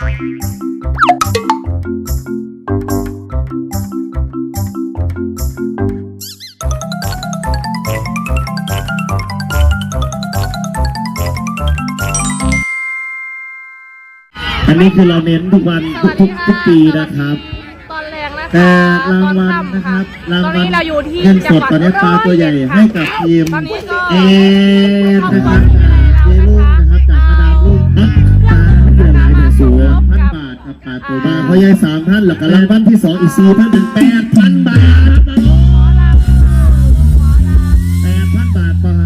อันนี้คือเราเน้นทุกวันทุกทุกทุกปีนะครับ ตอนแรงนะคะแต่รางวัลตอนะครับตรางอนวัลนี้เราอยู่ที่เงินสดจังหวัตอนนี้ปลาตัวใหญ่ร้อยเอ็ดให้กับทีมตอนนี้ก็ เอนะครับ ครับปลาตัวบาพ่อใหญ่สามท่านหลักรางวัลที่สองอีกสี่พันเป็นแปดพันบาทแปดพันบาทปลา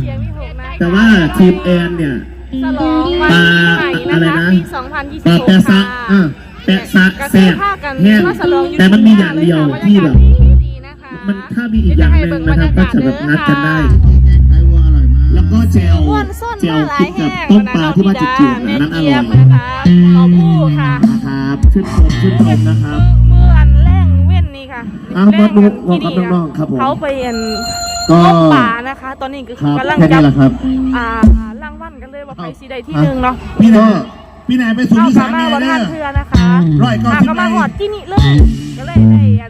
เสียงพี่หกนะแต่ว่าทีมแอนเนี่ย ฉลองวันปลาปีใหม่อะไรนะคะนะ ปีปลา2026แปะซะค่ะอะแปะซะกระแซ่ซื้อบผ้ากันแห้งมาฉลองอยู่แต่มันมีอย่างเดียวที่แบบดีนะคะมันถ้ามีอีกอย่างหนึ่งนะครับก็จะแบบนัดกันได้แล้ว ก็เจลอ้วนส้นเจลมาหลาคิยดกับแห้งต้มปลาที่ว่าจะจืดๆแม่นะนั่นอเจี๊ร่ยอบยนะคะเขาผู้ค่ะนะครับชื่นชมชื่นชมนะครับเมื่ออันแรงเว้นนี่ค่ะอ้าวมาดูบอกกับน้องๆครับผมเขาไปเอ็นก็ต้มปลานะคะ ตอนนี้ก็คคือรับกำลังแค่จันี้บแหละครับอ่ารางวัลกันเลยว่าใครสีใดที่หนึ่งเนาะพี่นายพี่นายไปสู่เข้าที่สาสามมารถแม่วัดเด้ทานอเพื่อนะคะร้อยเก้าอะสิบก็มาใบหอดที่นี่เลยก็เลยได้อั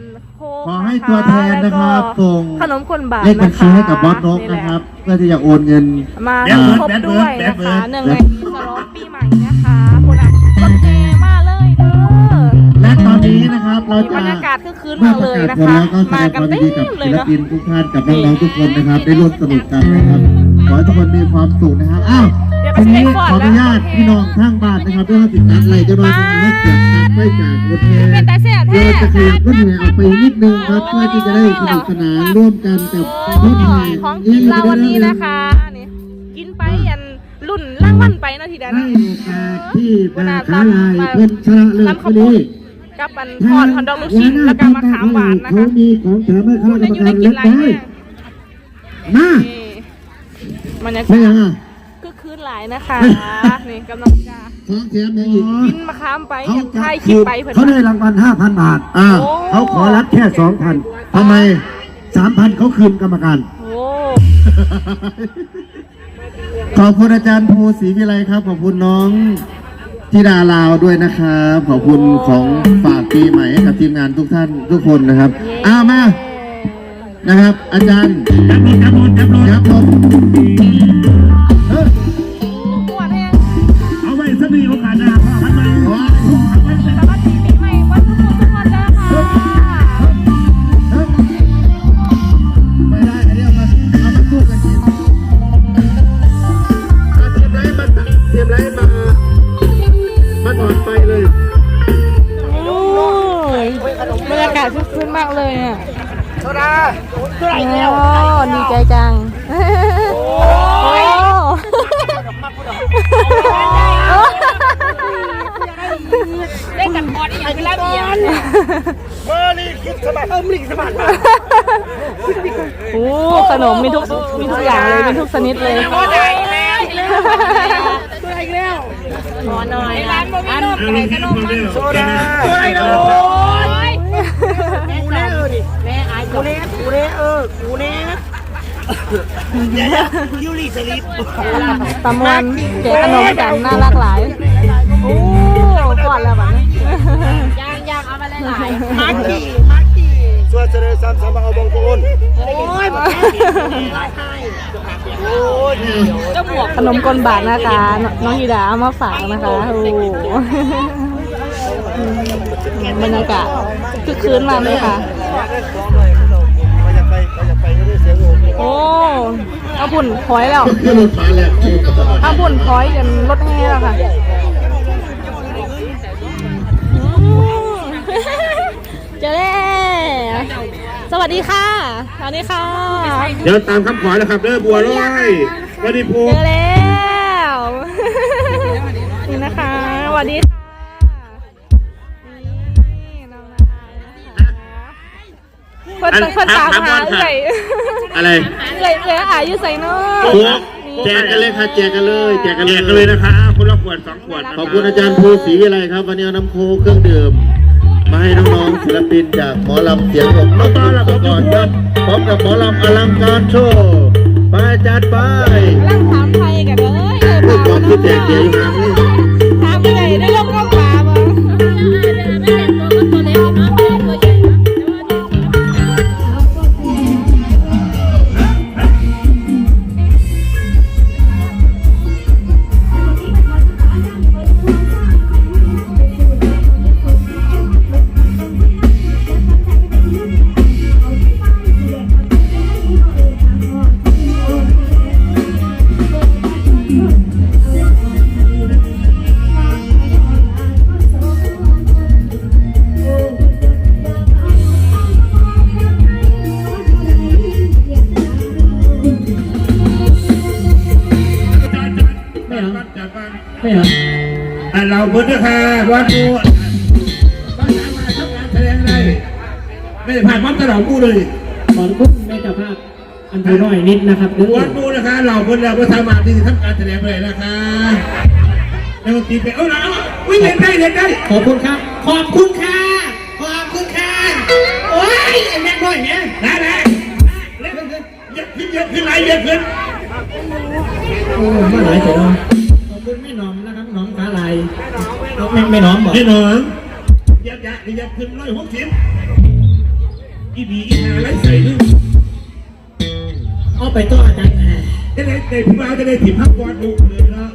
นโค กขอให้ะคะตัวแทนนะครับแล้วก็ส่งขนมคนบาทเลขบัญชีนะคะให้กับบอสนกนะครับ เพื่อที่จะโอนเงินมาแบดเบิร์ดครบแบดเบิร์ดด้วยแบนะดเบิร์คะดหนึ่งในปีฉลองปีใหม่นะคะคุณอะรถเมย์มาเลยเด้อและตอนนี้นะครับเราจะบรรยากาศคือคืนเมื่มาอประเลยกาศนะผลคะแล้วก็แสดมางกันความยิเต็นดีกับมเลศิยลเนาะปินทุกท่านกับน้องๆทุกคนนะครับ ได้ร่วมสนุกกันนะครับขอให้ทุกคนมีความสุขนะครับอ้าวเดี๋ยวไป ทีนี้เช็คก่อนขออนุญาตนะพี่น้องข้างบ้านนะครับด้วยว่าติดตามอะไรจะมาทำให้เกิดการไม่จากรถแห่เป็นตาแซ่บแท้เราจะขยับรถแห่ออกไปนิดนึงครับเพื่อที่จะได้สนุกสนานร่วมกันกับรถแห่ของกินเราวันนี้นะคะนี่กินไปยันรุ่นล่างวันไปนาทีเดียวให้นะโอกาสที่นาคาลายเพิ่นชนะเลิศคนนี้กับอันทอดฮอนดอกลูกชิ้นแล้วก็มะขามหวานนะเขาคะมีของแถมให้คณะกรรมอยู่กาในรกิเล็นกไรน้อยแม่มานี่บรรยาไม่กายังศอะคือคืนห ลายนะคะ นี่กำลังจะของแถมยังอีกกินมะขามไปยังไทยคิดไปเพิ่นเขาได้รางวัล5,000บาทอ่าโอ้เขาขอรับแค่2,000ทำไม3,000เขาคืนกรรมการโอ้ขอบคุณอาจารย์ภูศรีวิไลครับ ขอบคุณน้องธิดาลาวด้วยนะครับ ขอบคุณของฝากปีใหม่ให้กับทีมงานทุกท่านทุกคนนะครับอ้ามานะครับ อาจารย์จับรถจับรถจับรถครับผม เอาไว้สักทีโอกาสหน้าพ่อพันไปว้าสวัสดีปีใหม่วันทุกคนทุกคนเด้อค่ะเฮ้ยไม่ได้อันนี้เอามาเอามาสู้กันกินเอาเตรียมไรมาเตรียมไรมามาถอดไฟเลยโอ้ยบรรยากาศคึกคืนมากเลยอะโซดาโอ้ดีใจจัง นมมีทุกมีทุกอย่างเลยมีทุกชนิดเลยตัวไหนแล้วตัวไหนแล้วขอหน่อยร้านบะหมี่นมอะไรกันนมโซดาตัวไหนแล้วโอ้ยกูเน่เออดิแม่อายกูเน่กูเน่เออกูเน่ยวยูริสลิปตำมวนแจกขนมกันน่ารักหลายโอ้ก่อนแล้วแบบนี้มาขี่มาขี่ ส่วนเสด็จสามสามเอาบงกุลโอ้ยมาโอ้ยขนมกลบาทนะคะ น้องยีดาเอามาฝากนะคะ โอ้บรรยากาศคือคืนมากเลยค่ะเขาจะไปเขาจะไปก็ได้เสียงโอ้โอ้เอาบุ่นพอยแล้วขึ้นรถมาแล้วเอาบุ่นพอยกันรถแห่แล้วค่ะ สวัสดีค่ะสวัสดีค่ะเดี๋ยวตามคำขอนะครับเด้อบัวร้อยวันนี้ภูเจอแล้วนี่นะคะสวัสดีค่ะนี่น้องนาอายนะคะเพิ่นเพิ่นตามหาเอื่อยอะไรเอื่อยเอื่อยอายอยู่ใส่เนาะพวกแจกกันเลยค่ะแจกกันเลยแจกกันแจเลยกกันเลยนะคะคนละขวดสองขวดขอบคุณอาจารย์ภูศรีวิไลครับ วันนี้เอาน้ำโค้กเครื่องดื่ม มาให้น้องๆศิลปินจากหมอลำเสียงผมน้องต้อนรับก่อนครับพร้อมกับหมอลำอลังการโชว์ไปจัดไปกำลังถามไทยกันเลยเออพูดก่อนเปที่ล่าแจกเกียร์อยู่หางนี่ถ เบิร์ดนะคะวันกูก็สามารถทำงานแสดงได้ไม่ได้ผ่านมัดตลอดกูเลยขอบคุณแม่เจ้าภาพอันเธอน้อยนิดนะครับเด้อวันกูนะคะเราคนเราก็สามารถที่จะทำการแสดงไปเลยนะคะแล้วก็ตีไปเอาละเอาละวิ่งเล่นได้เล่นได้ขอบคุณครับขอบคุณค่ะขอบคุณค่ะโอ้ยไอ้แม่น้อยเนี่ยได้ได้เล่นเยอะขึ้นเยอะขึ้นไหลเยอะขึ้นโอ้มาหลายเสียเนาะขอบ คุณไม่หนอมนะครับหนอมขาลายเอาแม่แม่หนอมบอกไม่หนอมยับยับนี่ยับขึ้นร้อยหกสิบอีบีอีนาไรใส่นึงเอาไปต่ออาจารย์แหน่จะได้ในพี่บ่าวจะได้ถิ่มพักวอดลูกเลยนะ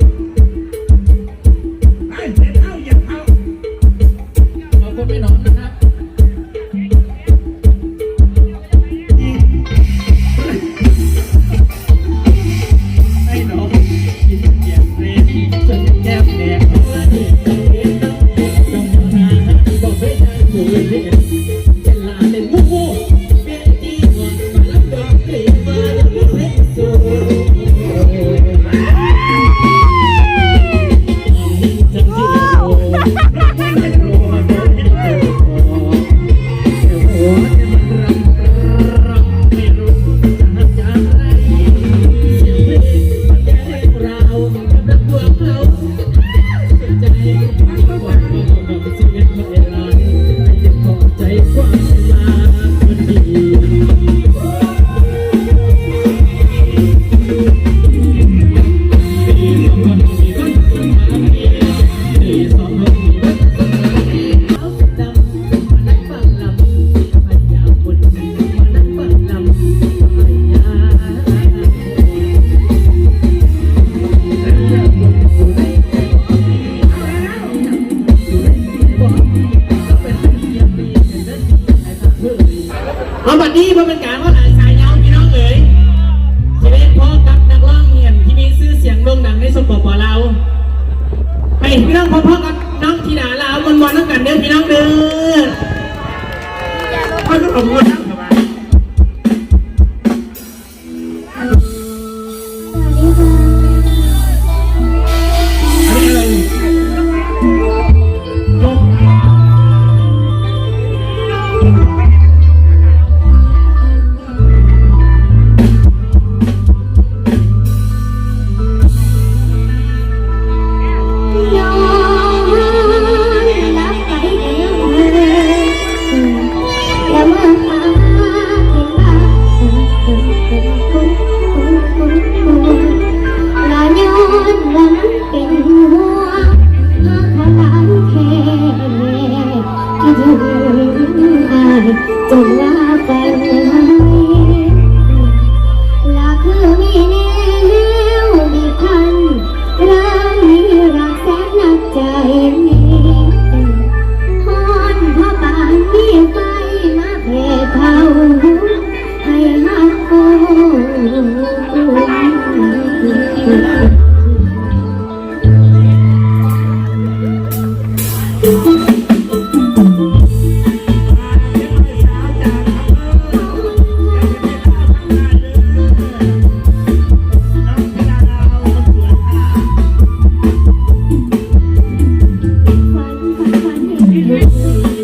Thank you.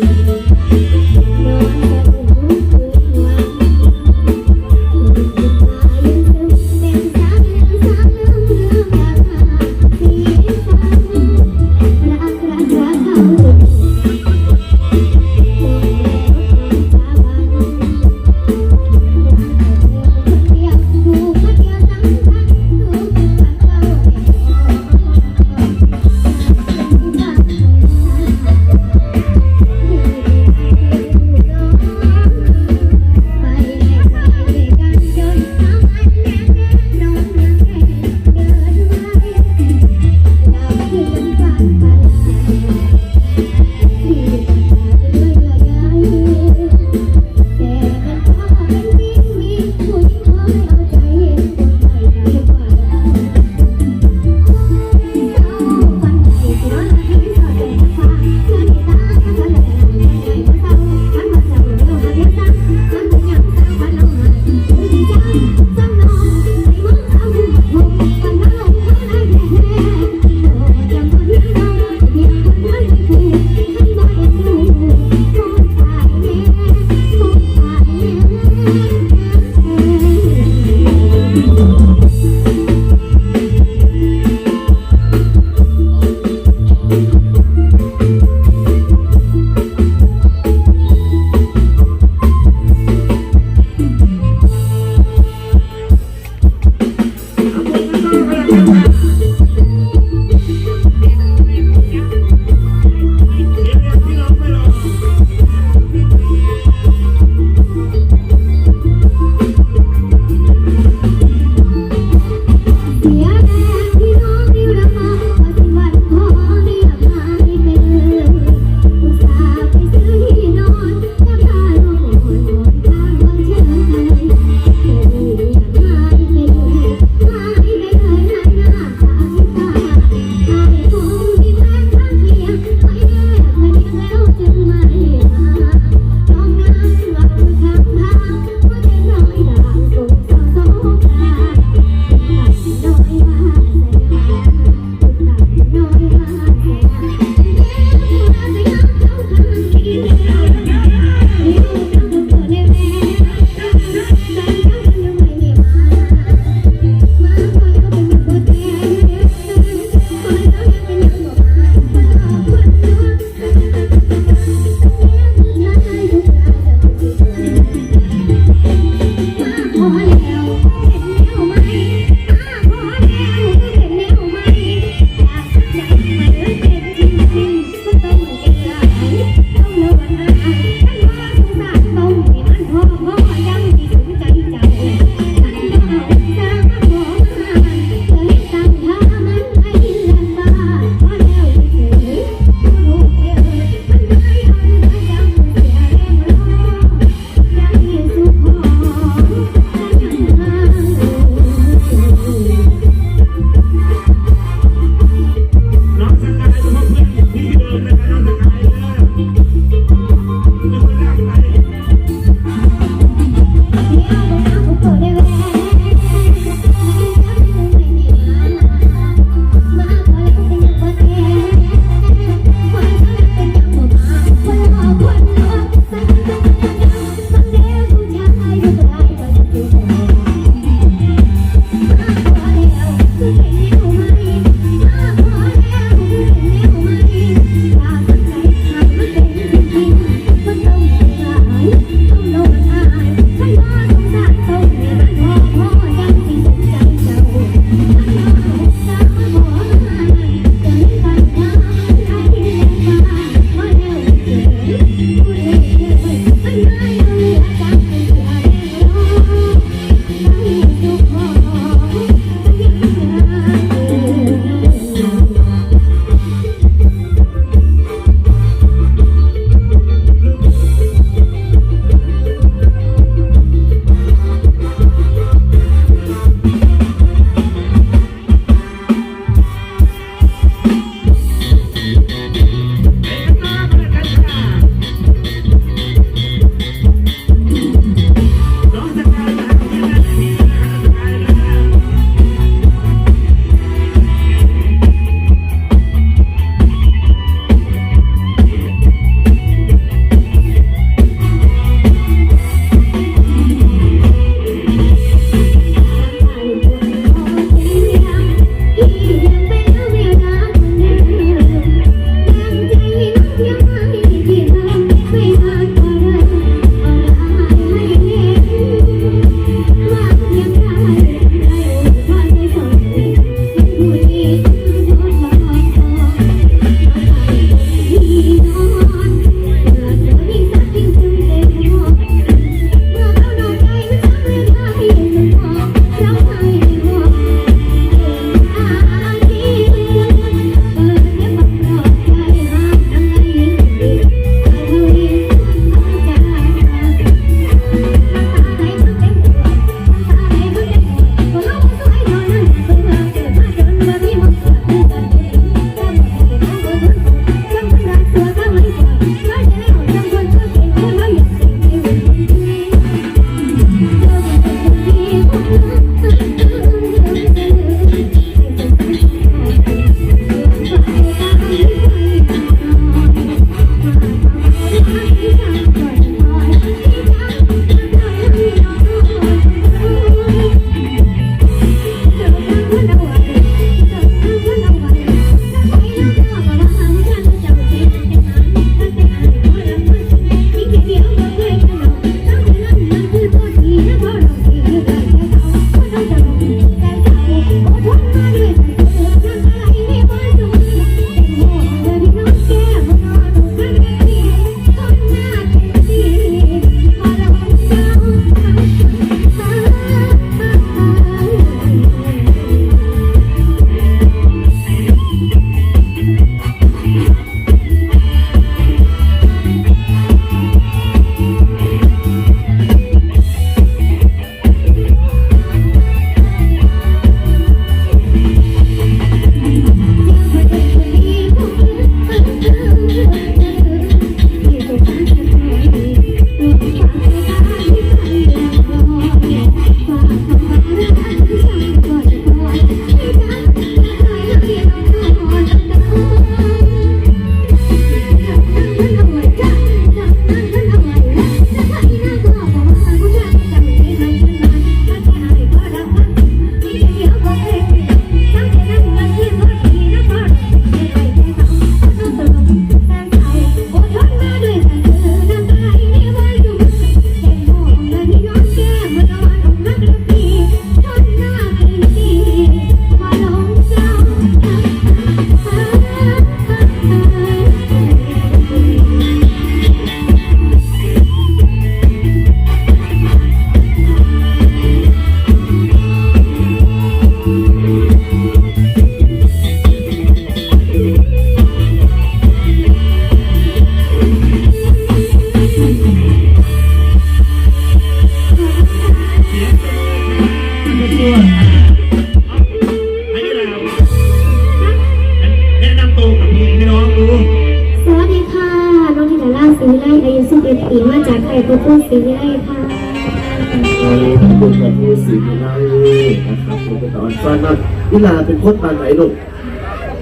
มากนิลาเป็นคนบ้านไหนลูก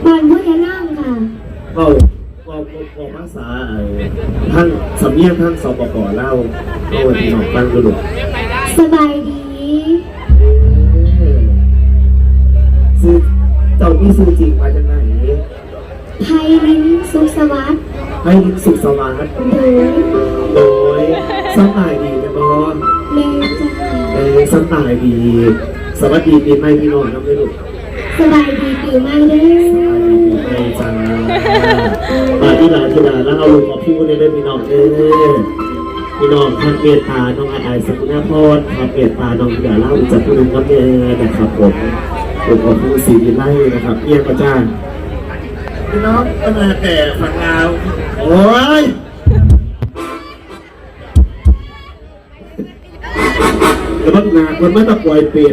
บ้านพุทธนั่งค่ะก็ก็ก็ภาษาเอ่อทั้งสำเนียงทั้งสปปเล่าเอาไว้ที่น้องฟังดูลูกสบายดีซื้อเจ้าพี่ซื้อจริงมาจากไหนไทยลิ้นสุขสวัสดิ์ให้สุขสวัสดิ์โดยโดยสำนายดีนะบอลแม่จ้าเออสำนายดีสวัสดีปีใหม่พี่น้องนะไม่ลูก สบายดีปีใหม่เด้สวัสดีปีใหม่จ้ามาที่หลานที่หลานแล้วเอาลูกมาพูดได้เลยพี่น้องเออพี่น้องท่านเมตตาน้องอาไอายสกุณาพรท่านเมตตาน้องพิดาเล่าจากผู้นึงครับเออนะครับผมผมขอบคุณสีดีไล่นะครับเอียงประจ้าพี่น้องก็มาแต่ฝั่งลาวโอ้ยแล้วมันหนักมันไม่ต้องปล่อยเปลี่ย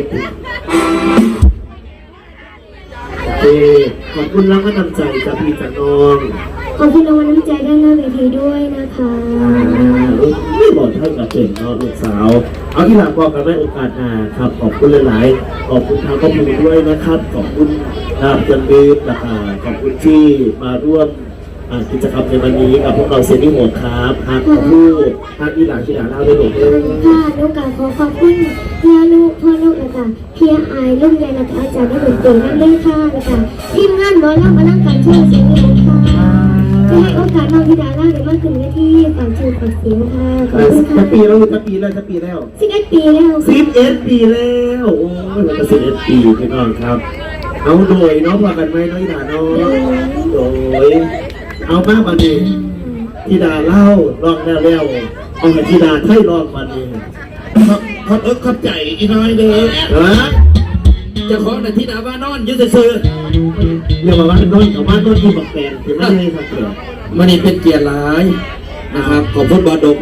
ขอบคุณแล้วก็นำใจจากพี่จากน้องขอบคุณรางวัลน้ำใจด้านหน้าเวทีด้วยนะคะอ่าไม่บอกให้กับเก่งเนาะลูกสาว เอาที่หลังบอกกันไว้โอกาสหน้าครับ ขอบคุณหลายๆ ขอบคุณทางครอบครัวด้วยนะครับ ขอบคุณครับจันบีบนะคะขอบคุณที่มาร่วมอ่า กิจกรรมในวันนี้กับพวกเราเซนิโหดครับทางขอผู้ทางอีหลังที่หลังเล่าด้วยหนูเองค่ะลูกกาขอขอบคุณเพื่อลูกพ่อลูกนะคะเพียอายลูกยายนะคะอาจารย์ได้หนุนเก่งนั่นเลยค่ะนะคะทีมงานหมอลำมานั่งการช่วยเสียงหนูค่ะจะให้โอกาสน้องธิดาเล่าเดี๋ยวมาถึงหน้าที่ฝากชื่อฝากเสียงค่ะขอบคุณจะค่ะปีแล้วจะปีแล้วจะปีแล้วสิบเอ็ดปีแล้วสิบเอ็ดปีแล้วโอ้ยมันก็สิบเอ็ดปีพี่น้องครับ เอาโดยเนาะพอกันไหมน้อยดาเนาะโดย เอามากมาดิธิดาเล่าลองแล้วแล้วเอาให้ธิดาให้ลองมาดิครับขอบเอิกขอบใจอีน้อยเด้อเออเจะขอแต่ทิดาว่านอนยืดซื่อเรียกว่าว่านอนกับว่านอนที่บักแตนถึงไม่ได้ครับเกิดมันนี่เป็นเกียรติหลายนะครับขอบคุณบอดก